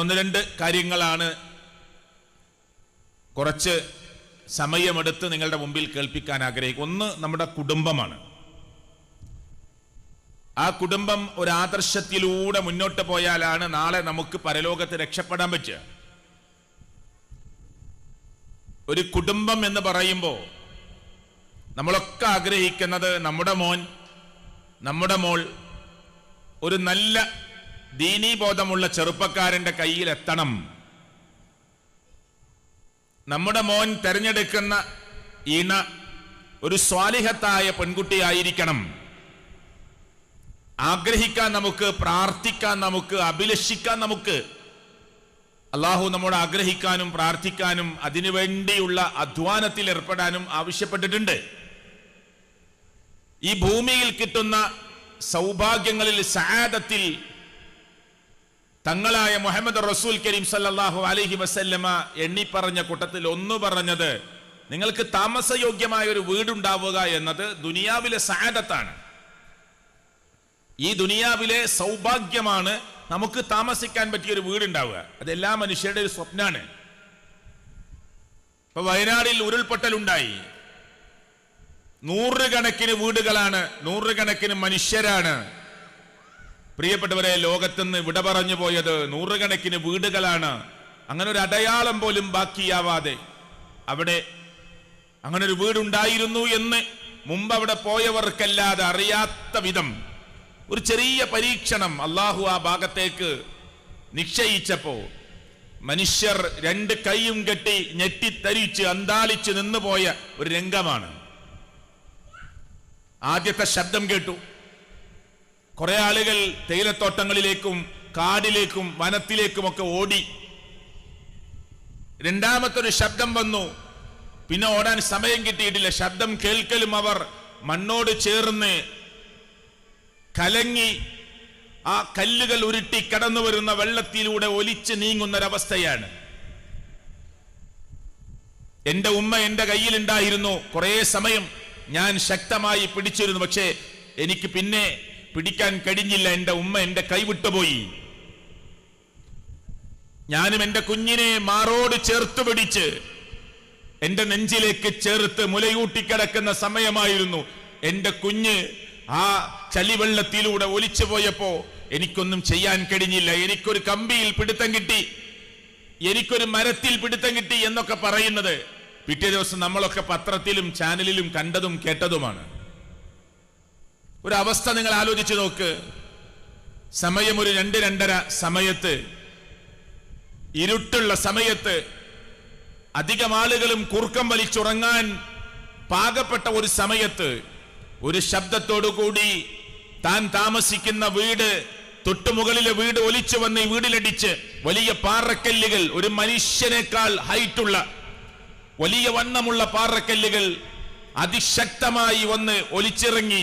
ഒന്ന് രണ്ട് കാര്യങ്ങളാണ് കുറച്ച് സമയമെടുത്ത് നിങ്ങളുടെ മുമ്പിൽ കേൾപ്പിക്കാൻ ആഗ്രഹിക്കും ഒന്ന് നമ്മുടെ കുടുംബമാണ്. ആ കുടുംബം ഒരു ആദർശത്തിലൂടെ മുന്നോട്ട് പോയാലാണ് നാളെ നമുക്ക് പരലോകത്ത് രക്ഷപ്പെടാൻ പറ്റുക. ഒരു കുടുംബം എന്ന് പറയുമ്പോൾ നമ്മളൊക്കെ ആഗ്രഹിക്കുന്നത് നമ്മുടെ മോൻ നമ്മുടെ മോൾ ഒരു നല്ല ദീനീബോധമുള്ള ചെറുപ്പക്കാരന്റെ കയ്യിൽ എത്തണം. നമ്മുടെ മോൻ തെരഞ്ഞെടുക്കുന്ന ഇണ ഒരു സ്വാലിഹത്തായ പെൺകുട്ടിയായിരിക്കണം. ആഗ്രഹിക്കാൻ നമുക്ക് പ്രാർത്ഥിക്കാൻ നമുക്ക് അഭിലഷിക്കാൻ നമുക്ക് അള്ളാഹു നമ്മോട് ആഗ്രഹിക്കാനും പ്രാർത്ഥിക്കാനും അതിനുവേണ്ടിയുള്ള അധ്വാനത്തിൽ ഏർപ്പെടാനും ആവശ്യപ്പെട്ടിട്ടുണ്ട്. ഈ ഭൂമിയിൽ കിട്ടുന്ന സൗഭാഗ്യങ്ങളിൽ സഹാദത്തിൽ തങ്ങളായ മുഹമ്മദ് റസൂൽ കരീം സല്ലാഹു അലഹി വസല്ലമ എണ്ണി പറഞ്ഞ കൂട്ടത്തിൽ ഒന്ന് പറഞ്ഞത് നിങ്ങൾക്ക് താമസയോഗ്യമായ ഒരു വീടുണ്ടാവുക എന്നത് ദുനിയാവിലെ സഹാദത്താണ് ഈ ദുനിയാവിലെ സൗഭാഗ്യമാണ് നമുക്ക് താമസിക്കാൻ പറ്റിയ ഒരു വീടുണ്ടാവുക. അത് എല്ലാ മനുഷ്യരുടെ ഒരു സ്വപ്നാണ്. ഇപ്പൊ വയനാടിൽ ഉരുൾപൊട്ടലുണ്ടായി. നൂറുകണക്കിന് വീടുകളാണ് നൂറുകണക്കിന് മനുഷ്യരാണ്. പ്രിയപ്പെട്ടവരെ ലോകത്തുനിന്ന് വിട പറഞ്ഞു പോയത് നൂറുകണക്കിന് വീടുകളാണ്. അങ്ങനെ ഒരു അടയാളം പോലും ബാക്കിയാവാതെ അവിടെ അങ്ങനെ ഒരു വീടുണ്ടായിരുന്നു എന്ന് മുമ്പ് അവിടെ പോയവർക്കല്ലാതെ അറിയാത്ത വിധം ഒരു ചെറിയ പരീക്ഷണം അള്ളാഹു ആ ഭാഗത്തേക്ക് നിശ്ചയിച്ചപ്പോ മനുഷ്യർ രണ്ട് കൈയും കെട്ടി ഞെട്ടിത്തരിച്ച് അന്താളിച്ച് നിന്നുപോയ ഒരു രംഗമാണ്. ആദ്യത്തെ ശബ്ദം കേട്ടു. കുറെ ആളുകൾ തേയിലത്തോട്ടങ്ങളിലേക്കും കാടിലേക്കും വനത്തിലേക്കുമൊക്കെ ഓടി. രണ്ടാമത്തെ ഒരു ശബ്ദം വന്നു. പിന്നെ ഓടാൻ സമയം കിട്ടിയിട്ടില്ല. ശബ്ദം കേൾക്കലും അവർ മണ്ണോട് ചേർന്ന് കലങ്ങി ആ കല്ലുകൾ ഉരുട്ടി കടന്നു വരുന്ന വെള്ളത്തിലൂടെ ഒലിച്ച് നീങ്ങുന്നൊരവസ്ഥയാണ്. എന്റെ ഉമ്മ എന്റെ കയ്യിലുണ്ടായിരുന്നു. കുറേ സമയം ഞാൻ ശക്തമായി പിടിച്ചിരുന്നു. പക്ഷേ എനിക്ക് പിന്നെ പിടിക്കാൻ കഴിഞ്ഞില്ല എന്റെ ഉമ്മ എന്റെ കൈവിട്ടുപോയി ഞാനും എന്റെ കുഞ്ഞിനെ മാറോട് ചേർത്ത് പിടിച്ച് എന്റെ നെഞ്ചിലേക്ക് ചേർത്ത് മുലയൂട്ടിക്കിടക്കുന്ന സമയമായിരുന്നു. എന്റെ കുഞ്ഞ് ആ ചളിവെള്ളത്തിലൂടെ ഒലിച്ചു പോയപ്പോ എനിക്കൊന്നും ചെയ്യാൻ കഴിഞ്ഞില്ല. എനിക്കൊരു കമ്പിയിൽ പിടുത്തം കിട്ടി. എനിക്കൊരു മരത്തിൽ പിടുത്തം കിട്ടി എന്നൊക്കെ പറയുന്നത് പിറ്റേ ദിവസം നമ്മളൊക്കെ പത്രത്തിലും ചാനലിലും കണ്ടതും കേട്ടതുമാണ്. ഒരു അവസ്ഥ നിങ്ങൾ ആലോചിച്ച് നോക്ക്. സമയം ഒരു രണ്ട് രണ്ടര സമയത്ത്. ഇരുട്ടുള്ള സമയത്ത് അധികം ആളുകളും കുറുക്കം വലിച്ചുറങ്ങാൻ പാകപ്പെട്ട ഒരു സമയത്ത് ഒരു ശബ്ദത്തോടു കൂടി താൻ താമസിക്കുന്ന വീട് തൊട്ടുമുകളിലെ വീട് ഒലിച്ചു വന്ന് ഈ വീടിലടിച്ച് വലിയ പാറക്കല്ലുകൾ ഒരു മനുഷ്യനേക്കാൾ ഹൈറ്റുള്ള വലിയ വണ്ണമുള്ള പാറക്കല്ലുകൾ അതിശക്തമായി വന്ന് ഒലിച്ചിറങ്ങി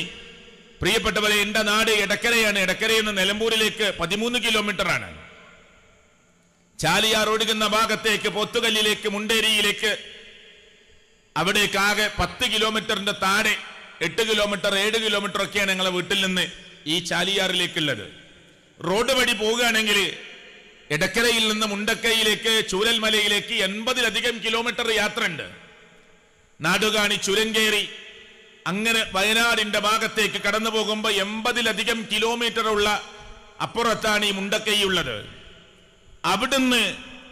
പ്രിയപ്പെട്ടവരെ എന്റെ നാട് എടക്കരയാണ്. എടക്കരയിൽ നിന്ന് നിലമ്പൂരിലേക്ക് പതിമൂന്ന് കിലോമീറ്റർ ആണ് ചാലിയാർ ഒഴുകുന്ന ഭാഗത്തേക്ക് പോത്തുകല്ലിലേക്ക് മുണ്ടേരിയിലേക്ക് അവിടേക്കാകെ പത്ത് കിലോമീറ്ററിന്റെ താഴെ എട്ട് കിലോമീറ്റർ ഏഴ് കിലോമീറ്റർ ഒക്കെയാണ് ഞങ്ങളെ വീട്ടിൽ നിന്ന് ഈ ചാലിയാറിലേക്കുള്ളത്. റോഡ് വഴി പോവുകയാണെങ്കിൽ എടക്കരയിൽ നിന്ന് മുണ്ടക്കൈയിലേക്ക് ചൂരൽമലയിലേക്ക് എൺപതിലധികം കിലോമീറ്റർ യാത്രയുണ്ട്. നാടുകാണി ചുരം കയറി അങ്ങനെ വയനാടിന്റെ ഭാഗത്തേക്ക് കടന്നു പോകുമ്പോൾ എൺപതിലധികം കിലോമീറ്റർ ഉള്ള അപ്പുറത്താണ് ഈ മുണ്ടക്കൈ ഉള്ളത് അവിടുന്ന്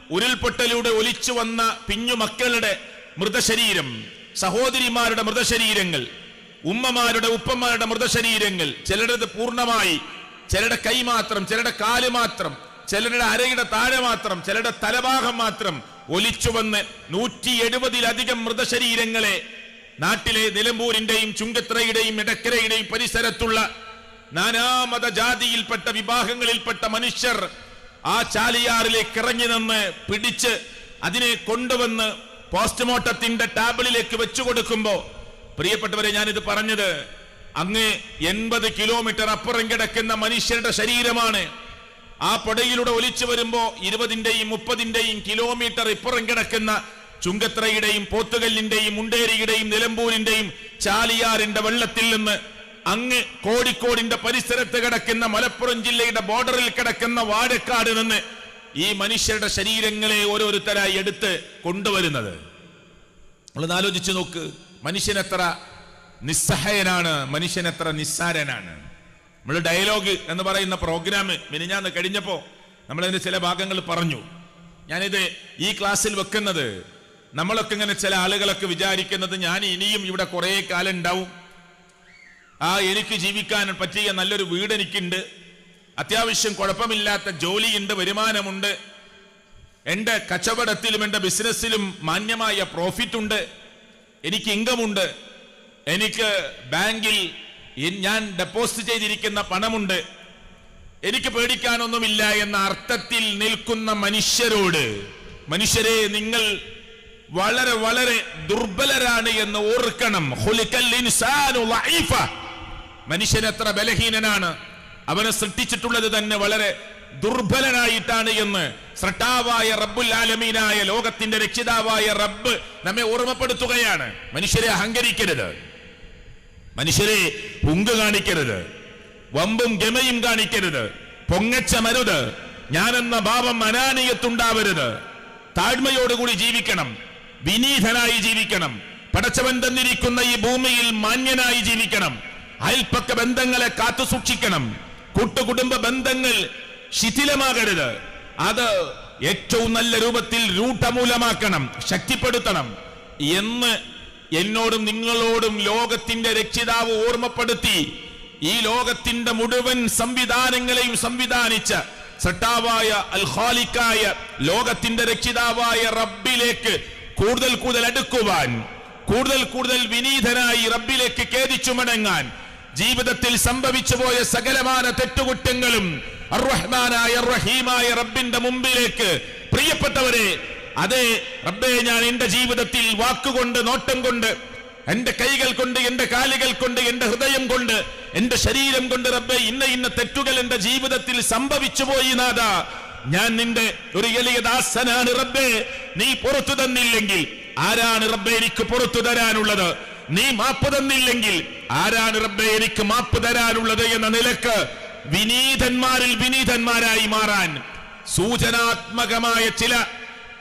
ഉരുൾപൊട്ടലൂടെ ഒലിച്ചു വന്ന പിഞ്ഞു മക്കളുടെ മൃതശരീരം സഹോദരിമാരുടെ മൃതശരീരങ്ങൾ ഉമ്മമാരുടെ ഉപ്പമാരുടെ മൃതശരീരങ്ങൾ ചിലരത് പൂർണമായി ചിലരുടെ കൈ മാത്രം ചിലരുടെ കാൽ മാത്രം ചിലരുടെ അരയുടെ താഴെ മാത്രം ചിലരുടെ തലഭാഗം മാത്രം ഒലിച്ചു വന്ന് നൂറ്റി എഴുപതിലധികം മൃതശരീരങ്ങളെ നാട്ടിലെ നിലമ്പൂരിന്റെയും ചുങ്കത്രയുടെയും ഇടക്കരയുടെയും പരിസരത്തുള്ള നാനാമത ജാതിയിൽപ്പെട്ട വിഭാഗങ്ങളിൽപ്പെട്ട മനുഷ്യർ ആ ചാലിയാറിലേക്ക് ഇറങ്ങി നിന്ന് പിടിച്ച് അതിനെ കൊണ്ടുവന്ന് പോസ്റ്റ്മോർട്ടത്തിന്റെ ടാബിളിലേക്ക് വെച്ചു കൊടുക്കുമ്പോ പ്രിയപ്പെട്ടവരെ ഞാനിത് പറഞ്ഞത് അങ്ങ് എൺപത് കിലോമീറ്റർ അപ്പുറം കിടക്കുന്ന മനുഷ്യരുടെ ശരീരമാണ്. ആ പൊടയിലൂടെ ഒലിച്ചു വരുമ്പോ ഇരുപതിന്റെയും മുപ്പതിന്റെയും കിലോമീറ്റർ ഇപ്പുറം കിടക്കുന്ന ചുങ്കത്രയുടെയും പോത്തുകല്ലിന്റെയും മുണ്ടേരിയുടെയും നിലമ്പൂരിന്റെയും ചാലിയാറിന്റെ വെള്ളത്തിൽ നിന്ന് അങ്ങ് കോഴിക്കോടിന്റെ പരിസരത്ത് കിടക്കുന്ന മലപ്പുറം ജില്ലയുടെ ബോർഡറിൽ കിടക്കുന്ന വാഴക്കാട് നിന്ന് ഈ മനുഷ്യരുടെ ശരീരങ്ങളെ ഓരോരുത്തരായി എടുത്ത് കൊണ്ടുവരുന്നത്. നമ്മളൊന്ന് ആലോചിച്ച് നോക്ക്. മനുഷ്യനെത്ര നിസ്സഹായനാണ് മനുഷ്യൻ എത്ര നിസ്സാരനാണ്. നമ്മൾ ഡയലോഗ് എന്ന് പറയുന്ന പ്രോഗ്രാം മിനിഞ്ഞാന്ന് കഴിഞ്ഞപ്പോ നമ്മളതിന്റെ ചില ഭാഗങ്ങൾ പറഞ്ഞു. ഞാനിത് ഈ ക്ലാസ്സിൽ വെക്കുന്നത് നമ്മളൊക്കെ ഇങ്ങനെ ചില ആളുകളൊക്കെ വിചാരിക്കുന്നത് ഞാൻ ഇനിയും ഇവിടെ കുറേ കാലം ഉണ്ടാവും. ആ എനിക്ക് ജീവിക്കാൻ പറ്റിയ നല്ലൊരു വീട് എനിക്കുണ്ട്. അത്യാവശ്യം കുഴപ്പമില്ലാത്ത ജോലിയുണ്ട് വരുമാനമുണ്ട്. എന്റെ കച്ചവടത്തിലും എന്റെ ബിസിനസ്സിലും മാന്യമായ പ്രോഫിറ്റ് ഉണ്ട് എനിക്ക് ഇൻകമുണ്ട്. എനിക്ക് ബാങ്കിൽ ഞാൻ ഡെപ്പോസിറ്റ് ചെയ്തിരിക്കുന്ന പണമുണ്ട്. എനിക്ക് പേടിക്കാനൊന്നുമില്ല എന്ന അർത്ഥത്തിൽ നിൽക്കുന്ന മനുഷ്യരോട് മനുഷ്യരെ നിങ്ങൾ വളരെ വളരെ ദുർബലരാണ് എന്ന് ഓർക്കണം. മനുഷ്യൻ എത്ര ബലഹീനനാണ്. അവനെ സൃഷ്ടിച്ചിട്ടുള്ളത് തന്നെ വളരെ ദുർബലനായിട്ടാണ് എന്ന് സൃഷ്ടാവായ റബ്ബുൽ ആലമീനായ ലോകത്തിന്റെ രക്ഷിതാവായ റബ്ബ് നമ്മെ ഓർമ്മപ്പെടുത്തുകയാണ്. മനുഷ്യരെ അഹങ്കരിക്കരുത്. മനുഷ്യരെ പുങ്ക് കാണിക്കരുത്. വമ്പും ഗമയും കാണിക്കരുത്. പൊങ്ങച്ചമരുത് ഞാനെന്ന ഭാവം അനാനീയത്തുണ്ടാവരുത്. താഴ്മയോടുകൂടി ജീവിക്കണം. വിനീതനായി ജീവിക്കണം. പടച്ചവൻ തന്നിരിക്കുന്ന ഈ ഭൂമിയിൽ മാന്യനായി ജീവിക്കണം. അയൽപ്പക്ക ബന്ധങ്ങളെ കാത്തു സൂക്ഷിക്കണം. കൂട്ടുകുടുംബ ബന്ധങ്ങൾ ശിഥിലമാകരുത്. അത് ഏറ്റവും നല്ല രൂപത്തിൽ രൂഢമൂലമാക്കണം. ശക്തിപ്പെടുത്തണം. എന്ന് എന്നോടും നിങ്ങളോടും ലോകത്തിന്റെ രക്ഷിതാവ് ഓർമ്മപ്പെടുത്തി ഈ ലോകത്തിന്റെ മുഴുവൻ സംവിധാനങ്ങളെയും സംവിധാനിച്ച സട്ടാവായ അൽഹാലിക്കായ ലോകത്തിന്റെ രക്ഷിതാവായ റബ്ബിലേക്ക് കൂടുതൽ കൂടുതൽ അടുക്കുവാൻ കൂടുതൽ കൂടുതൽ വിനീതനായി റബ്ബിലേക്ക് ഖേദിച്ചു മടങ്ങാൻ ജീവിതത്തിൽ സംഭവിച്ചു പോയ സകലമാന തെറ്റുകുറ്റങ്ങളും അർറഹ്മാനായ റഹീമായ റബ്ബിന്റെ മുമ്പിലേക്ക്. പ്രിയപ്പെട്ടവരെ അതെ റബ്ബെ ഞാൻ എന്റെ ജീവിതത്തിൽ വാക്കുകൊണ്ട് നോട്ടം കൊണ്ട് എന്റെ കൈകൾ കൊണ്ട് എന്റെ കാലുകൾ കൊണ്ട് എന്റെ ഹൃദയം കൊണ്ട് എന്റെ ശരീരം കൊണ്ട് റബ്ബെ ഇന്ന ഇന്ന തെറ്റുകൾ എന്റെ ജീവിതത്തിൽ സംഭവിച്ചു പോയി നാഥ. ഞാൻ നിന്റെ ഒരു എളിയ ദാസനാണ് റബ്ബേ. നീ പുറത്തു തന്നില്ലെങ്കിൽ ആരാണ് റബ്ബെ എനിക്ക് പുറത്തു തരാനുള്ളത്? നീ മാപ്പ് തന്നില്ലെങ്കിൽ ആരാണ് റബ്ബെ എനിക്ക് മാപ്പ് തരാനുള്ളത് എന്ന നിലയ്ക്ക് വിനീതന്മാരിൽ വിനീതന്മാരായി മാറാൻ സൂചനാത്മകമായ ചില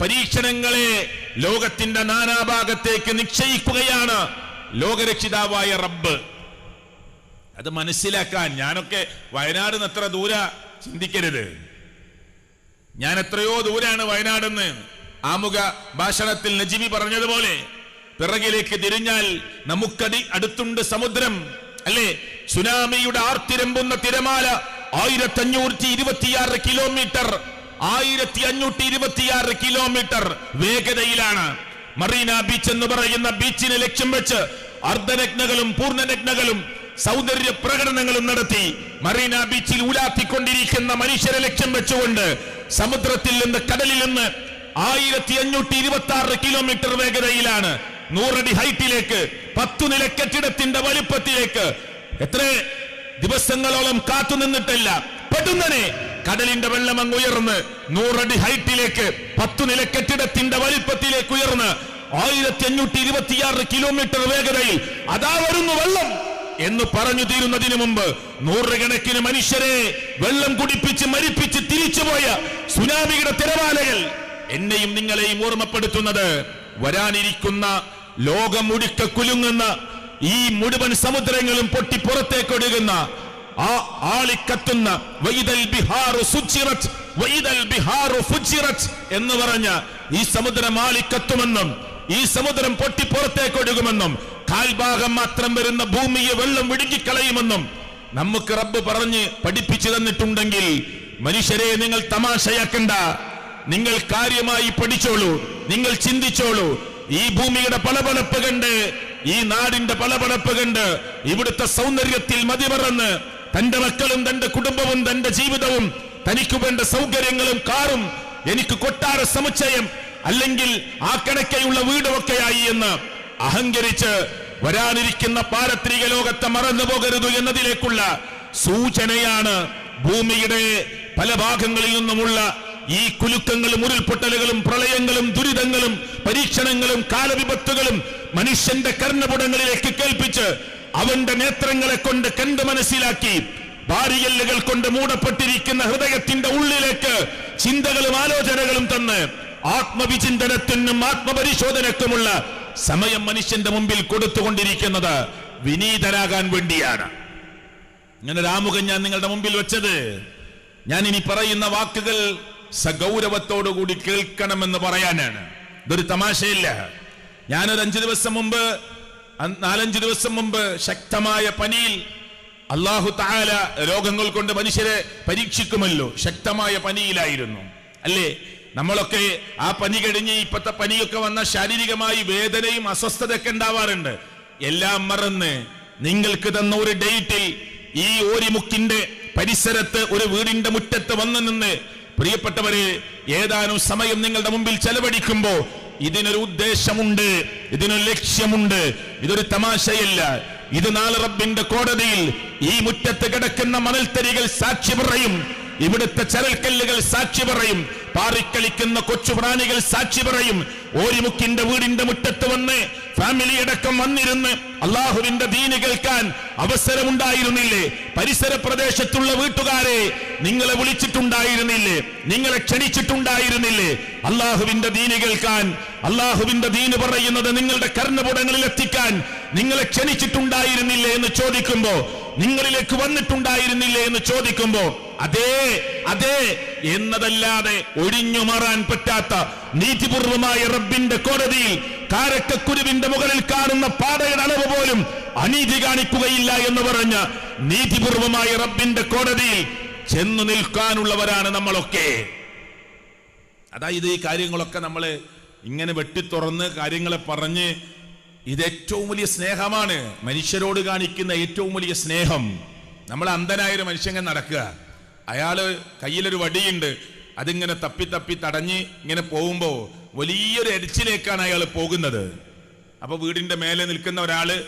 പരീക്ഷണങ്ങളെ ലോകത്തിന്റെ നാനാഭാഗത്തേക്ക് നിശ്ചയിക്കുകയാണ് ലോകരക്ഷിതാവായ റബ്ബ്. അത് മനസ്സിലാക്കാൻ ഞാനൊക്കെ വയനാട് അത്ര ദൂര ചിന്തിക്കരുത്. ഞാൻ എത്രയോ ദൂരാണ് വയനാടെന്ന് ആമുഖ ഭാഷണത്തിൽ നജീബി പറഞ്ഞതുപോലെ. പിറകിലേക്ക് തിരിഞ്ഞാൽ നമുക്കടി അടുത്തുണ്ട് സമുദ്രം അല്ലേ? സുനാമിയുടെ ആർത്തിരമ്പുന്ന തിരമാല ആയിരത്തി അഞ്ഞൂറ്റി ഇരുപത്തിയാറ് കിലോമീറ്റർ ആയിരത്തി അഞ്ഞൂറ്റി ഇരുപത്തിയാറ് കിലോമീറ്റർ വേഗതയിലാണ്. മറീന ബീച്ച് എന്ന് പറയുന്ന ബീച്ചിനെ ലക്ഷ്യം വെച്ച് അർദ്ധനഗ്നകളും പൂർണനഗ്നകളും സൗന്ദര്യ പ്രകടനങ്ങളും നടത്തി. മറീന ബീച്ചിൽ ഊലാത്തിക്കൊണ്ടിരിക്കുന്ന മനുഷ്യരെ ലക്ഷ്യം വെച്ചുകൊണ്ട് സമുദ്രത്തിൽ നിന്ന് കടലിൽ നിന്ന് ആയിരത്തി അഞ്ഞൂറ്റി ഇരുപത്തി ആറ് കിലോമീറ്റർ വേഗതയിലാണ് നൂറടി ഹൈറ്റിലേക്ക് പത്തു നില കെട്ടിടത്തിന്റെ വലുപ്പത്തിലേക്ക്. എത്ര? ദിവസങ്ങളോളം കാത്തു നിന്നിട്ടല്ല. പെടുന്നനെ കടലിന്റെ വെള്ളം അങ്ങ് ഉയർന്ന് നൂറടി ഹൈറ്റിലേക്ക് പത്തു നില കെട്ടിടത്തിന്റെ വലുപ്പത്തിലേക്ക് ഉയർന്ന് ആയിരത്തി അഞ്ഞൂറ്റി ഇരുപത്തിയാറ് കിലോമീറ്റർ വേഗതയിൽ അതാ വരുന്നു വെള്ളം. എന്ന് പറഞ്ഞു തീരുന്നതിന് മുമ്പ് നൂറുകണക്കിന് മനുഷ്യരെ വെള്ളം കുടിപ്പിച്ച് മരിപ്പിച്ച് തിരിച്ചുപോയ സുനാമിയുടെ തിരവാലകൾ എന്നെയും നിങ്ങളെയും ഓർമ്മപ്പെടുത്തുന്നത്. വരാനിരിക്കുന്ന ലോകം മുഴുക്ക കുലുങ്ങുന്ന ഈ മുഴുവൻ സമുദ്രങ്ങളും പൊട്ടി പുറത്തേക്കൊടുകുന്ന ആ ആളിക്കത്തുന്ന വൈദൽ ബിഹാറു സുജിറത്ത് വൈദൽ ബിഹാറു എന്ന് പറഞ്ഞ ഈ സമുദ്രം ആളിക്കത്തുമെന്നും ഈ സമുദ്രം പൊട്ടി പുറത്തേക്കൊടുകുമെന്നും കാൽഭാഗം മാത്രം വരുന്ന ഭൂമിയെ വെള്ളം വിഴുങ്ങിക്കളയുമെന്നും നമുക്ക് റബ്ബ് പറഞ്ഞ് പഠിപ്പിച്ചു തന്നിട്ടുണ്ടെങ്കിൽ മനുഷ്യരെ നിങ്ങൾ തമാശയാക്കണ്ട. നിങ്ങൾ കാര്യമായി പഠിച്ചോളൂ. നിങ്ങൾ ചിന്തിച്ചോളൂ. ഈ ഭൂമിയുടെ പളപളപ്പ് കണ്ട് ഈ നാടിന്റെ പളപളപ്പ് കണ്ട് ഇവിടുത്തെ സൗന്ദര്യത്തിൽ മതിമറന്ന് തന്റെ മക്കളും തന്റെ കുടുംബവും തന്റെ ജീവിതവും തനിക്ക് വേണ്ട സൗകര്യങ്ങളും കാറും എനിക്ക് കൊട്ടാര സമുച്ചയം അല്ലെങ്കിൽ ആ കിടക്കയുള്ള വീടുമൊക്കെയായി എന്ന് അഹങ്കരിച്ച് വരാനിരിക്കുന്ന പാരത്രിക ലോകത്തെ മറന്നു പോകരുത് എന്നതിലേക്കുള്ള സൂചനയാണ് ഭൂമിയുടെ പല ഭാഗങ്ങളിൽ നിന്നുമുള്ള ഈ കുലുക്കങ്ങളും ഉരുൾപൊട്ടലുകളും പ്രളയങ്ങളും ദുരിതങ്ങളും പരീക്ഷണങ്ങളും കാലവിപത്തുകളും മനുഷ്യന്റെ കർണപുടങ്ങളിലേക്ക് കേൾപ്പിച്ച് അവന്റെ നേത്രങ്ങളെ കൊണ്ട് കണ്ട് മനസ്സിലാക്കി ബാരിയല്ലുകൾ കൊണ്ട് മൂടപ്പെട്ടിരിക്കുന്ന ഹൃദയത്തിന്റെ ഉള്ളിലേക്ക് ചിന്തകളും ആലോചനകളും തന്ന് ആത്മവിചിന്തനത്തിനും ആത്മപരിശോധനക്കുമുള്ള സമയം മനുഷ്യന്റെ മുമ്പിൽ കൊടുത്തുകൊണ്ടിരിക്കുന്നത് വിനീതരാകാൻ വേണ്ടിയാണ്. ഇങ്ങനെ രാമുഖൻ ഞാൻ നിങ്ങളുടെ മുമ്പിൽ വെച്ചത്. ഞാൻ ഇനി പറയുന്ന വാക്കുകൾ സഗൗരവത്തോടുകൂടി കേൾക്കണമെന്ന് പറയാനാണ്. ഇതൊരു തമാശയില്ല. ഞാനൊരു അഞ്ചു ദിവസം മുമ്പ് നാലഞ്ച് ദിവസം മുമ്പ് ശക്തമായ പനിയിൽ അള്ളാഹു താല രോഗങ്ങൾ കൊണ്ട് മനുഷ്യരെ പരീക്ഷിക്കുമല്ലോ. ശക്തമായ പനിയിലായിരുന്നു. അല്ലേ? നമ്മളൊക്കെ ആ പനി കഴിഞ്ഞ് ഇപ്പത്തെ പനിയൊക്കെ വന്ന ശാരീരികമായി വേദനയും അസ്വസ്ഥതയൊക്കെ ഉണ്ടാവാറുണ്ട്. എല്ലാം മറന്ന് നിങ്ങൾക്ക് തന്ന ഒരു ഡേറ്റിൽ ഈ ഓരിമുക്കിന്റെ പരിസരത്ത് ഒരു വീടിന്റെ മുറ്റത്ത് വന്നു നിന്ന് പ്രിയപ്പെട്ടവരെ ഏതാനും സമയം നിങ്ങളുടെ മുമ്പിൽ ചെലവഴിക്കുമ്പോ ഇതിനൊരു ഉദ്ദേശമുണ്ട് ഇതിനൊരു ലക്ഷ്യമുണ്ട് ഇതൊരു തമാശയല്ല. ഇത് നാളെ റബ്ബിന്റെ കോടതിയിൽ ഈ മുറ്റത്ത് കിടക്കുന്ന മണൽത്തരികൾ സാക്ഷി പറയും ഇവിടുത്തെ ചരൽക്കല്ലുകൾ സാക്ഷി പറയും പാറിക്കളിക്കുന്ന കൊച്ചുപ്രാണികൾ സാക്ഷി പറയും ഓരിമുക്കിന്റെ വീടിന്റെ മുറ്റത്ത് വന്ന് ഫാമിലി അടക്കം വന്നിരുന്ന് അള്ളാഹുവിന്റെ ദീന് കേൾക്കാൻ അവസരമുണ്ടായിരുന്നില്ലേ? പരിസര പ്രദേശത്തുള്ള വീട്ടുകാരെ നിങ്ങളെ വിളിച്ചിട്ടുണ്ടായിരുന്നില്ലേ? നിങ്ങളെ ക്ഷണിച്ചിട്ടുണ്ടായിരുന്നില്ലേ? അള്ളാഹുവിന്റെ ദീന് കേൾക്കാൻ അള്ളാഹുവിന്റെ ദീന് പറയുന്നത് നിങ്ങളുടെ കർണപുടങ്ങളിൽ എത്തിക്കാൻ നിങ്ങളെ ക്ഷണിച്ചിട്ടുണ്ടായിരുന്നില്ലേ? എന്ന് ചോദിക്കുമ്പോ നിങ്ങളിലേക്ക് വന്നിട്ടുണ്ടായിരുന്നില്ലേ എന്ന് ചോദിക്കുമ്പോ അതേ അതേ എന്നതല്ലാതെ ഒഴിഞ്ഞു മാറാൻ പറ്റാത്ത നീതിപൂർവമായ റബ്ബിന്റെ കോടതിയിൽ കാരക്കക്കുരുവിന്റെ മുകളിൽ കാണുന്ന പാതയുടെ അളവ് പോലും അനീതി കാണിക്കുകയില്ല എന്ന് പറഞ്ഞ നീതിപൂർവമായ റബ്ബിന്റെ കോടതിയിൽ ചെന്നു നിൽക്കാനുള്ളവരാണ് നമ്മളൊക്കെ. അതായത് ഈ കാര്യങ്ങളൊക്കെ നമ്മൾ ഇങ്ങനെ വെട്ടിത്തുറന്ന് കാര്യങ്ങളെ പറഞ്ഞ് ഇത് ഏറ്റവും വലിയ സ്നേഹമാണ് മനുഷ്യരോട് കാണിക്കുന്ന ഏറ്റവും വലിയ സ്നേഹം. നമ്മൾ അന്ധനായ ഒരു മനുഷ്യൻ നടക്കുക. അയാൾ കയ്യിലൊരു വടിയുണ്ട്. അതിങ്ങനെ തപ്പി തപ്പി തടഞ്ഞ് ഇങ്ങനെ പോകുമ്പോൾ വലിയൊരു എരിച്ചിലേക്കാണ് അയാൾ പോകുന്നത്. അപ്പൊ വീടിന്റെ മേലെ നിൽക്കുന്ന ഒരാൾ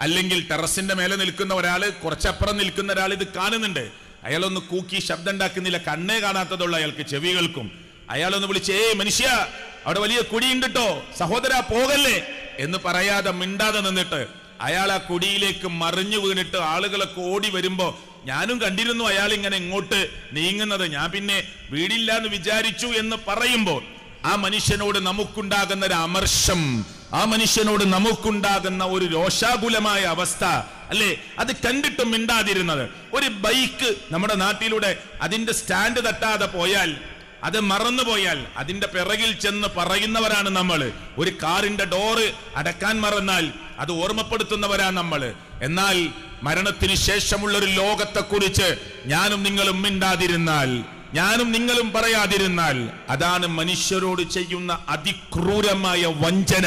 അല്ലെങ്കിൽ ടെറസിന്റെ മേലെ നിൽക്കുന്ന ഒരാൾ കുറച്ചപ്പുറം നിൽക്കുന്ന ഒരാൾ ഇത് കാണുന്നുണ്ട്. അയാളൊന്ന് കൂക്കി ശബ്ദം ഉണ്ടാക്കുന്നില്ല. കണ്ണേ കാണാത്തതുള്ള അയാൾക്ക് ചെവികൾക്കും. അയാളൊന്ന് വിളിച്ച് ഏ മനുഷ്യ അവിടെ വലിയ കുടിയുണ്ട് കേട്ടോ സഹോദര പോകല്ലേ? എന്ന് പറയാതെ മിണ്ടാതെ നിന്നിട്ട് അയാൾ ആ കുടിയിലേക്ക് മറിഞ്ഞു വീണിട്ട് ആളുകളൊക്കെ ഓടി വരുമ്പോ ഞാനും കണ്ടിരുന്നു അയാൾ ഇങ്ങനെ ഇങ്ങോട്ട് നീങ്ങുന്നത്. ഞാൻ പിന്നെ വീടില്ല എന്ന് വിചാരിച്ചു എന്ന് പറയുമ്പോൾ ആ മനുഷ്യനോട് നമുക്കുണ്ടാകുന്ന ഒരു അമർഷം ആ മനുഷ്യനോട് നമുക്കുണ്ടാകുന്ന ഒരു രോഷാകുലമായ അവസ്ഥ അല്ലേ? അത് കണ്ടിട്ടും മിണ്ടാതിരുന്നത്. ഒരു ബൈക്ക് നമ്മുടെ നാട്ടിലൂടെ അതിന്റെ സ്റ്റാൻഡ് തട്ടാതെ പോയാൽ അത് മറന്നുപോയാൽ അതിന്റെ പിറകിൽ ചെന്ന് പറയുന്നവരാണ് നമ്മൾ ഒരു കാറിന്റെ ഡോറ് അടക്കാൻ മറന്നാൽ അത് ഓർമ്മപ്പെടുത്തുന്നവരാണ് നമ്മൾ എന്നാൽ മരണത്തിന് ശേഷമുള്ള ഒരു ലോകത്തെക്കുറിച്ച് ഞാനും നിങ്ങളും മിണ്ടാതിരുന്നാൽ ഞാനും നിങ്ങളും പറയാതിരുന്നാൽ അതാണ് മനുഷ്യരോട് ചെയ്യുന്ന അതിക്രൂരമായ വഞ്ചന.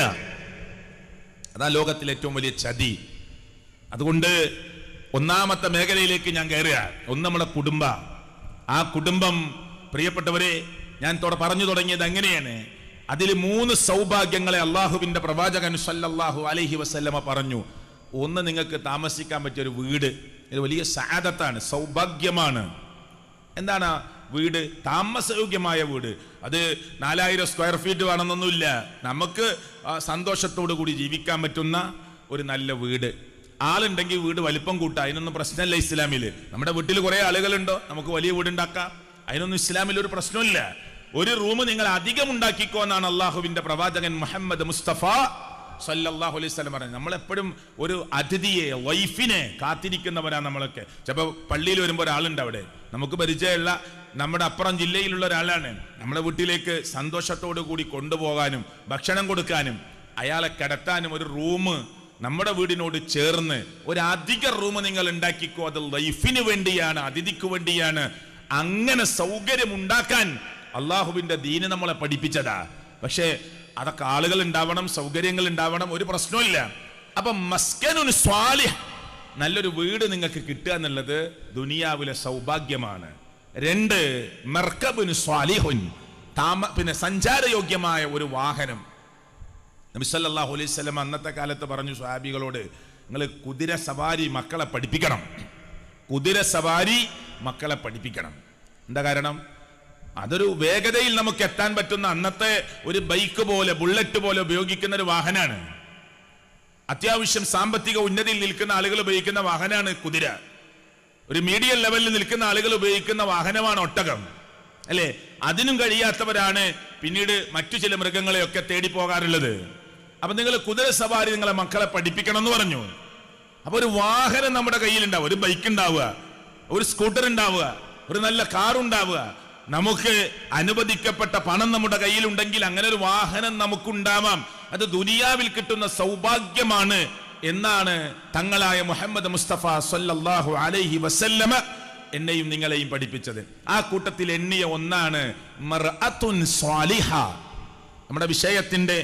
അതാ ലോകത്തിലെ ഏറ്റവും വലിയ ചതി. അതുകൊണ്ട് ഒന്നാമത്തെ മേഖലയിലേക്ക് ഞാൻ കയറുക. ഒന്ന് നമ്മുടെ കുടുംബ. ആ കുടുംബം പ്രിയപ്പെട്ടവരെ ഞാൻ പറഞ്ഞു തുടങ്ങിയത് എങ്ങനെയാണ് അതിൽ മൂന്ന് സൗഭാഗ്യങ്ങളെ അള്ളാഹുവിന്റെ പ്രവാചകൻ സല്ലല്ലാഹു അലഹി വസല്ലമ പറഞ്ഞു. ഒന്ന് നിങ്ങൾക്ക് താമസിക്കാൻ പറ്റിയ ഒരു വീട്. ഇത് വലിയ സാദത്താണ് സൗഭാഗ്യമാണ്. എന്താണ് വീട്? താമസയോഗ്യമായ വീട്. അത് നാലായിരം സ്ക്വയർ ഫീറ്റ് വേണമെന്നൊന്നുമില്ല. നമുക്ക് സന്തോഷത്തോടു കൂടി ജീവിക്കാൻ പറ്റുന്ന ഒരു നല്ല വീട്. ആളുണ്ടെങ്കിൽ വീട് വലിപ്പം കൂട്ടാം അതിനൊന്നും പ്രശ്നമല്ല ഇസ്ലാമിൽ നമ്മുടെ വീട്ടിൽ കുറേ ആളുകളുണ്ടോ? നമുക്ക് വലിയ വീട് ഉണ്ടാക്കാം അതിനൊന്നും ഇസ്ലാമിൽ ഒരു പ്രശ്നമില്ല. ഒരു റൂം നിങ്ങൾ അധികം ഉണ്ടാക്കിക്കോ എന്നാണ് അള്ളാഹുവിന്റെ പ്രവാചകൻ മുഹമ്മദ് മുസ്തഫ സല്ലാഹു അലൈഹി സ്വലം പറഞ്ഞു നമ്മളെപ്പോഴും ഒരു അതിഥിയെ വൈഫിനെ കാത്തിരിക്കുന്നവരാണ് നമ്മളൊക്കെ. ചിലപ്പോൾ പള്ളിയിൽ വരുമ്പോൾ ഒരാളുണ്ട് അവിടെ. നമുക്ക് പരിചയമുള്ള നമ്മുടെ അപ്പുറം ജില്ലയിലുള്ള ഒരാളാണ്. നമ്മുടെ വീട്ടിലേക്ക് സന്തോഷത്തോടു കൂടി കൊണ്ടുപോകാനും ഭക്ഷണം കൊടുക്കാനും അയാളെ കിടത്താനും ഒരു റൂം നമ്മുടെ വീടിനോട് ചേർന്ന് ഒരു അധിക റൂം നിങ്ങൾ ഉണ്ടാക്കിക്കോ. അത് ലൈഫിന് വേണ്ടിയാണ് അതിഥിക്ക് വേണ്ടിയാണ്. അങ്ങനെ സൗകര്യം ഉണ്ടാക്കാൻ അള്ളാഹുവിന്റെ ദീന് നമ്മളെ പഠിപ്പിച്ചതാ. പക്ഷേ അതൊക്കെ ആളുകൾ ഉണ്ടാവണം സൗകര്യങ്ങൾ ഉണ്ടാവണം ഒരു പ്രശ്നമില്ല അപ്പൊ മസ്കനുന് സ്വാലിഹ് നല്ലൊരു വീട് നിങ്ങൾക്ക് കിട്ടുക എന്നുള്ളത് ദുനിയാവിലെ സൗഭാഗ്യമാണ്. രണ്ട് മെർക്കബിന് സ്വാലിഹുൻ താമ പിന്നെ സഞ്ചാരയോഗ്യമായ ഒരു വാഹനം. നബി സല്ലല്ലാഹു അലൈഹി വസല്ലം അന്നത്തെ കാലത്ത് പറഞ്ഞു സ്വാബികളോട് നിങ്ങൾ കുതിര സവാരി മക്കളെ പഠിപ്പിക്കണം. കുതിര സവാരി മക്കളെ പഠിപ്പിക്കണം. എന്താ കാരണം? അതൊരു വേഗതയിൽ നമുക്ക് എത്താൻ പറ്റുന്ന അന്നത്തെ ഒരു ബൈക്ക് പോലെ ബുള്ളറ്റ് പോലെ ഉപയോഗിക്കുന്ന ഒരു വാഹനമാണ് അത്യാവശ്യം സാമ്പത്തിക ഉന്നതിയിൽ നിൽക്കുന്ന ആളുകൾ ഉപയോഗിക്കുന്ന വാഹനമാണ് കുതിര. ഒരു മീഡിയം ലെവലിൽ നിൽക്കുന്ന ആളുകൾ ഉപയോഗിക്കുന്ന വാഹനമാണ് ഒട്ടകം. അല്ലേ? അതിനും കഴിയാത്തവരാണ് പിന്നീട് മറ്റു ചില മൃഗങ്ങളെയൊക്കെ തേടി പോകാറുള്ളത്. അപ്പൊ നിങ്ങൾ കുതിര സവാരി നിങ്ങളെ മക്കളെ പഠിപ്പിക്കണം എന്ന് പറഞ്ഞു. അപ്പൊ ഒരു വാഹനം നമ്മുടെ കയ്യിൽ ഉണ്ടാവുക ഒരു ബൈക്ക് ഉണ്ടാവുക ഒരു സ്കൂട്ടർ ഉണ്ടാവുക ഒരു നല്ല കാർ ഉണ്ടാവുക. നമുക്ക് അനുവദിക്കപ്പെട്ട പണം നമ്മുടെ കയ്യിലുണ്ടെങ്കിൽ അങ്ങനെ ഒരു വാഹനം നമുക്കുണ്ടാവാം. അത് ദുനിയാവിൽ കിട്ടുന്ന സൗഭാഗ്യമാണ് എന്നാണ് തങ്ങളായ മുഹമ്മദ് മുസ്തഫ സല്ലല്ലാഹു അലൈഹി വസല്ലമ എന്നെയും നിങ്ങളെയും പഠിപ്പിച്ചത്. ആ കൂട്ടത്തിൽ എണ്ണിയ ഒന്നാണ് നമ്മുടെ വിഷയത്തിന്റെ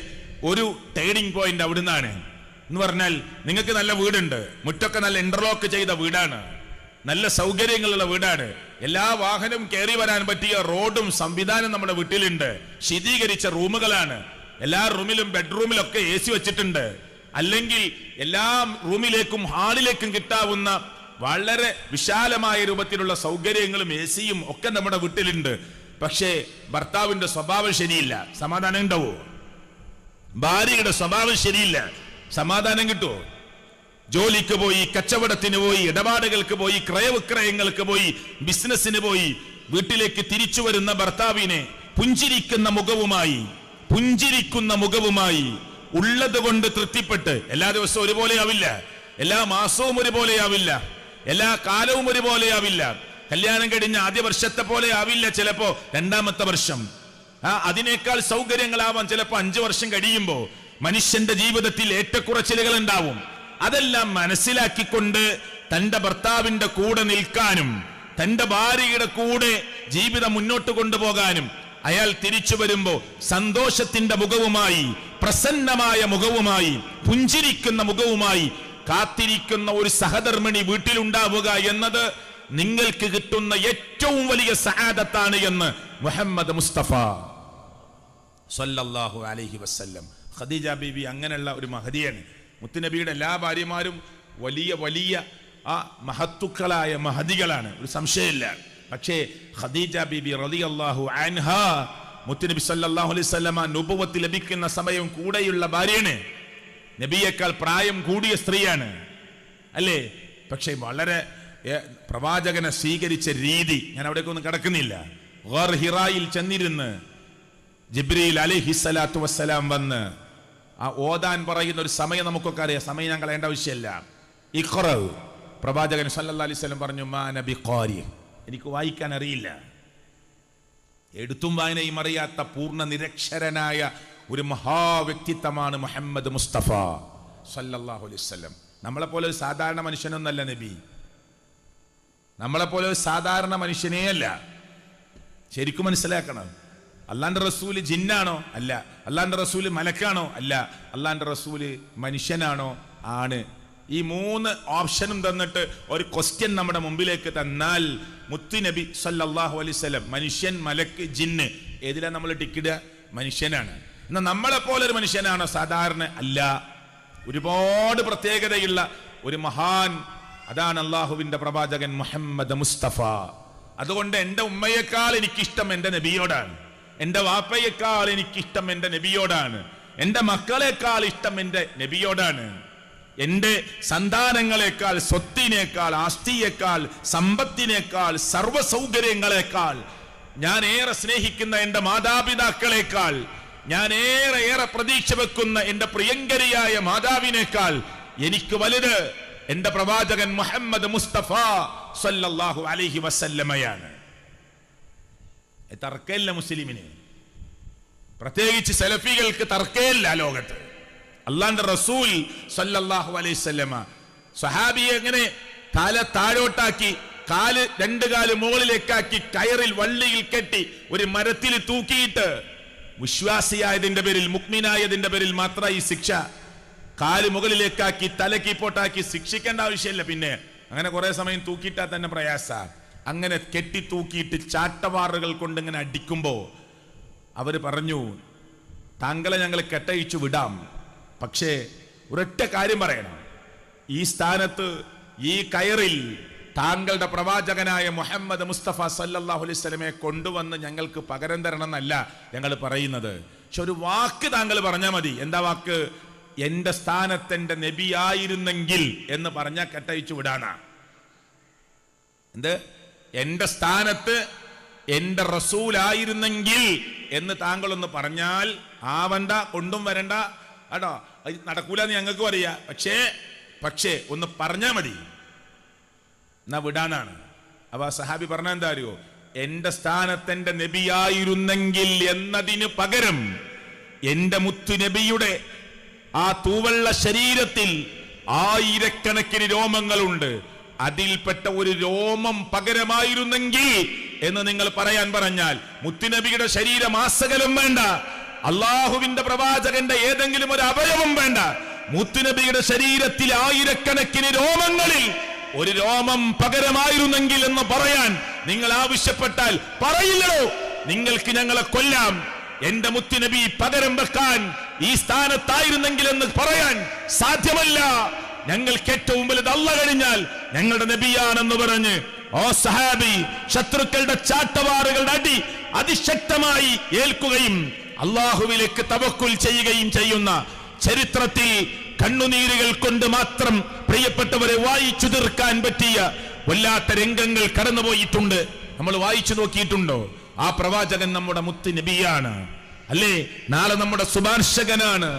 ഒരു ടേണിംഗ് പോയിന്റ് അവിടുന്നാണ്. എന്ന് പറഞ്ഞാൽ നിങ്ങൾക്ക് നല്ല വീടുണ്ട്. മുറ്റൊക്കെ നല്ല ഇന്റർലോക്ക് ചെയ്ത വീടാണ്. നല്ല സൗകര്യങ്ങളുള്ള വീടാണ്. എല്ലാ വാഹനവും കയറി വരാൻ പറ്റിയ റോഡും സംവിധാനം നമ്മുടെ വീട്ടിലുണ്ട്. ശീതീകരിച്ച റൂമുകളാണ്. എല്ലാ റൂമിലും ബെഡ്റൂമിലൊക്കെ എ സി വെച്ചിട്ടുണ്ട്. അല്ലെങ്കിൽ എല്ലാ റൂമിലേക്കും ഹാളിലേക്കും കിട്ടാവുന്ന വളരെ വിശാലമായ രൂപത്തിലുള്ള സൗകര്യങ്ങളും എ സിയും ഒക്കെ നമ്മുടെ വീട്ടിലുണ്ട്. പക്ഷേ ഭർത്താവിന്റെ സ്വഭാവം ശരിയില്ല. സമാധാനം ഉണ്ടാവോ? ഭാര്യയുടെ സ്വഭാവം ശരിയില്ല. സമാധാനം കിട്ടുമോ ജോലിക്ക് പോയി കച്ചവടത്തിന് പോയി ഇടപാടുകൾക്ക് പോയി ക്രയവിക്രയങ്ങൾക്ക് പോയി ബിസിനസ്സിന് പോയി വീട്ടിലേക്ക് തിരിച്ചു വരുന്ന ഭർത്താവിനെ പുഞ്ചിരിക്കുന്ന മുഖവുമായി പുഞ്ചിരിക്കുന്ന മുഖവുമായി ഉള്ളത് കൊണ്ട് തൃപ്തിപ്പെട്ട് എല്ലാ ദിവസവും ഒരുപോലെ ആവില്ല. എല്ലാ മാസവും ഒരുപോലെ ആവില്ല. എല്ലാ കാലവും ഒരുപോലെ ആവില്ല. കല്യാണം കഴിഞ്ഞ ആദ്യ വർഷത്തെ പോലെ ആവില്ല ചിലപ്പോ രണ്ടാമത്തെ വർഷം. ആ അതിനേക്കാൾ സൗകര്യങ്ങളാവാം ചിലപ്പോ അഞ്ചു വർഷം കഴിയുമ്പോ മനുഷ്യന്റെ ജീവിതത്തിൽ ഏറ്റക്കുറച്ചിലുകൾ ഉണ്ടാവും അതെല്ലാം മനസ്സിലാക്കിക്കൊണ്ട് തന്റെ ഭർത്താവിന്റെ കൂടെ നിൽക്കാനും തന്റെ ഭാര്യയുടെ കൂടെ ജീവിതം മുന്നോട്ട് കൊണ്ടുപോകാനും അയാൾ തിരിച്ചു വരുമ്പോ സന്തോഷത്തിന്റെ മുഖവുമായി പ്രസന്നമായ മുഖവുമായി പുഞ്ചിരിക്കുന്ന മുഖവുമായി കാത്തിരിക്കുന്ന ഒരു സഹധർമ്മിണി വീട്ടിലുണ്ടാവുക എന്നത് നിങ്ങൾക്ക് കിട്ടുന്ന ഏറ്റവും വലിയ സഹാദത്താണ് എന്ന് മുഹമ്മദ് മുസ്തഫ. അലൈഹി വസല്ലം. ഖദീജ ബീബി അങ്ങനെയുള്ള ഒരു മഹദിയാണ് മുത്തുനബിയുടെ എല്ലാ ഭാര്യമാരും വലിയ വലിയ ആ മഹത്തുക്കളായ മഹതികളാണ്. ഒരു സംശയമില്ല. പക്ഷേ ഖദീജ ബീബി അള്ളാഹു അൻഹ മുത്തുനബി സല്ലാഹു അലൈഹി വസല്ലമ നുപവത്ത് ലഭിക്കുന്ന സമയം കൂടെയുള്ള ഭാര്യയാണ്. നബിയേക്കാൾ പ്രായം കൂടിയ സ്ത്രീയാണ്. അല്ലേ? പക്ഷേ വളരെ പ്രവാചകനെ സ്വീകരിച്ച രീതി ഞാൻ അവിടേക്ക് ഒന്നും കിടക്കുന്നില്ല. ഹിറായിൽ ചെന്നിരുന്ന് ജിബ്രീൽ അലി ഹിസ്സലാത്തു വസ്സലാം വന്ന് ആ ഓതാൻ പറയുന്ന ഒരു സമയം നമുക്കൊക്കെ അറിയാം. സമയം ഞാൻ കളയേണ്ട ആവശ്യമില്ല. ഇഖറവ് പ്രവാചകൻ സല്ലാ അലൈഹി വസല്ലം പറഞ്ഞു മാ നബി ഖാരി എനിക്ക് വായിക്കാൻ അറിയില്ല. എടുത്തും വായനയും അറിയാത്ത പൂർണ നിരക്ഷരനായ ഒരു മഹാവ്യക്തിത്വമാണ് മുഹമ്മദ് മുസ്തഫ സല്ലല്ലാഹു അലൈഹി വസല്ലം. നമ്മളെ പോലെ ഒരു സാധാരണ മനുഷ്യനൊന്നല്ല നബി. നമ്മളെ പോലെ ഒരു സാധാരണ മനുഷ്യനേ അല്ല ശരിക്കും മനസ്സിലാക്കണം. അള്ളാന്റെ റസൂൽ ജിന്നാണോ? അല്ല. അള്ളാന്റെ റസൂൽ മലക്കാണോ? അല്ല. അള്ളാന്റെ റസൂൽ മനുഷ്യനാണോ? ആണ്. ഈ മൂന്ന് ഓപ്ഷനും തന്നിട്ട് ഒരു ക്വസ്റ്റ്യൻ നമ്മുടെ മുമ്പിലേക്ക് തന്നാൽ മുത്തു നബി സല്ലാഹു വസല്ലം മനുഷ്യൻ മലക്ക് ജിന്ന് ഏതിലാ നമ്മൾ ടിക്കിടുക മനുഷ്യനാണ്. എന്നാൽ നമ്മളെ പോലെ ഒരു മനുഷ്യനാണോ? സാധാരണ അല്ല. ഒരുപാട് പ്രത്യേകതയുള്ള ഒരു മഹാൻ അതാണ് അള്ളാഹുവിന്റെ പ്രവാചകൻ മുഹമ്മദ് മുസ്തഫ. അതുകൊണ്ട് എന്റെ ഉമ്മയേക്കാൾ എനിക്കിഷ്ടം എന്റെ നബിയോടാണ്. എന്റെ വാപ്പയേക്കാൾ എനിക്കിഷ്ടം എന്റെ നബിയോടാണ്. എന്റെ മക്കളെക്കാൾ ഇഷ്ടം എന്റെ നബിയോടാണ്. എന്റെ സന്താനങ്ങളെക്കാൾ സ്വത്തിനേക്കാൾ ആസ്തിയേക്കാൾ സമ്പത്തിനേക്കാൾ സർവ സൗകര്യങ്ങളെക്കാൾ ഞാൻ ഏറെ സ്നേഹിക്കുന്ന എന്റെ മാതാപിതാക്കളെക്കാൾ ഞാൻ ഏറെ ഏറെ പ്രതീക്ഷ വെക്കുന്ന എന്റെ പ്രിയങ്കരിയായ മാതാവിനേക്കാൾ എനിക്ക് വലുത് എന്റെ പ്രവാചകൻ മുഹമ്മദ് മുസ്തഫ സല്ലല്ലാഹു അലൈഹി വസല്ലമയാണ്. തർക്കമില്ല മുസ്ലിമിന്. പ്രത്യേകിച്ച് സലഫികൾക്ക് തർക്കമില്ല ലോകത്ത്. അള്ളാന്റെ റസൂൽ സല്ലല്ലാഹു അലൈഹി സഹാബി എങ്ങനെ തല താഴോട്ടാക്കി കാൽ രണ്ട് കാൽ മുകളിലേക്കാക്കി കയറിൽ വള്ളിയിൽ കെട്ടി ഒരു മരത്തിൽ തൂക്കിയിട്ട് വിശ്വാസിയായതിന്റെ പേരിൽ മുക്മിനായതിന്റെ പേരിൽ മാത്ര ഈ ശിക്ഷ കാൽ മുകളിലേക്കാക്കി തലക്കിപ്പോട്ടാക്കി ശിക്ഷിക്കേണ്ട ആവശ്യമില്ല പിന്നെ. അങ്ങനെ കുറെ സമയം തൂക്കിയിട്ടാ തന്നെ പ്രയാസ. അങ്ങനെ കെട്ടി തൂക്കിയിട്ട് ചാട്ടവാറുകൾ കൊണ്ട് ഇങ്ങനെ അടിക്കുമ്പോൾ അവർ പറഞ്ഞു താങ്കളെ ഞങ്ങൾ കെട്ടയിച്ചു വിടാം. പക്ഷേ ഒരൊറ്റ കാര്യം പറയണം. ഈ സ്ഥാനത്ത് ഈ കയറിൽ താങ്കളുടെ പ്രവാചകനായ മുഹമ്മദ് മുസ്തഫ സല്ലല്ലാഹു അലൈഹി സ്വലമെ കൊണ്ടുവന്ന് ഞങ്ങൾക്ക് പകരം തരണം എന്നല്ല ഞങ്ങൾ പറയുന്നത്. പക്ഷെ ഒരു വാക്ക് താങ്കൾ പറഞ്ഞാൽ മതി. എന്താ വാക്ക്? എന്റെ സ്ഥാനത്ത് എന്റെ നബിയായിരുന്നെങ്കിൽ എന്ന് പറഞ്ഞാൽ കെട്ടയിച്ചു വിടാനാ. എന്ത്? എന്റെ സ്ഥാനത്ത് എന്റെ റസൂലായിരുന്നെങ്കിൽ എന്ന് താങ്കളൊന്ന് പറഞ്ഞാൽ ആവണ്ട കൊണ്ടും വരണ്ട. കേട്ടോ? അത് നടക്കൂലെന്ന് ഞങ്ങൾക്കും അറിയാം. പക്ഷേ പക്ഷേ ഒന്ന് പറഞ്ഞാൽ മതി. എന്നാ വിടാനാണ്. അപ്പൊ ആ സഹാബി പറഞ്ഞ എന്താ അറിയോ? എന്റെ സ്ഥാനത്ത് എന്റെ നബിയായിരുന്നെങ്കിൽ എന്നതിന് പകരം എന്റെ മുത്തു നബിയുടെ ആ തൂവള്ള ശരീരത്തിൽ ആയിരക്കണക്കിന് രോമങ്ങളുണ്ട്. അതിൽപ്പെട്ട ഒരു രോമം പകരമായിരുന്നെങ്കിൽ എന്ന് നിങ്ങൾ പറയാൻ പറഞ്ഞാൽ മുത്തുനബിയുടെ ശരീരം ആസകലം വേണ്ട അള്ളാഹുവിന്റെ പ്രവാചകന്റെ ഏതെങ്കിലും ഒരു അവയവം വേണ്ട. മുത്തുനബിയുടെ ശരീരത്തിൽ ആയിരക്കണക്കിന് രോമങ്ങളിൽ ഒരു രോമം പകരമായിരുന്നെങ്കിൽ എന്ന് പറയാൻ നിങ്ങൾ ആവശ്യപ്പെട്ടാൽ പറയില്ലോ നിങ്ങൾക്ക് ഞങ്ങളെ കൊല്ലാം. എന്റെ മുത്തുനബി പകരം വെക്കാൻ ഈ സ്ഥാനത്തായിരുന്നെങ്കിൽ എന്ന് പറയാൻ സാധ്യമല്ല. ഞങ്ങൾക്ക് ഏറ്റവും വലുത് അല്ല കഴിഞ്ഞാൽ ഞങ്ങളുടെ നബിയാണെന്ന് പറഞ്ഞ് ഓ സഹാബി ശത്രുക്കളുടെ ചാട്ടവാറുകളുടെ അടി അതിശക്തമായി ഏൽക്കുകയും അള്ളാഹുവിലേക്ക് തവക്കുൽ ചെയ്യുകയും ചെയ്യുന്ന ചരിത്രത്തിൽ കണ്ണുനീരുകൾ കൊണ്ട് മാത്രം പ്രിയപ്പെട്ടവരെ വായിച്ചു തീർക്കാൻ പറ്റിയ വല്ലാത്ത രംഗങ്ങൾ കടന്നുപോയിട്ടുണ്ട്. നമ്മൾ വായിച്ചു നോക്കിയിട്ടുണ്ടോ? ആ പ്രവാചകൻ നമ്മുടെ മുത്ത് നബിയാണ്. അല്ലേ? നാളെ നമ്മുടെ സുഭാർശകനാണ്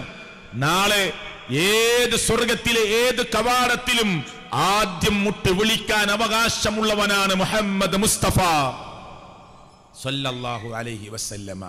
നാളെ ഏത് സ്വർഗത്തിലെ ഏത് കവാടത്തിലും ആദ്യം മുട്ട് വിളിക്കാൻ അവകാശമുള്ളവനാണ് മുഹമ്മദ് മുസ്തഫ. സല്ലല്ലാഹു അലൈഹി വസല്ലമ.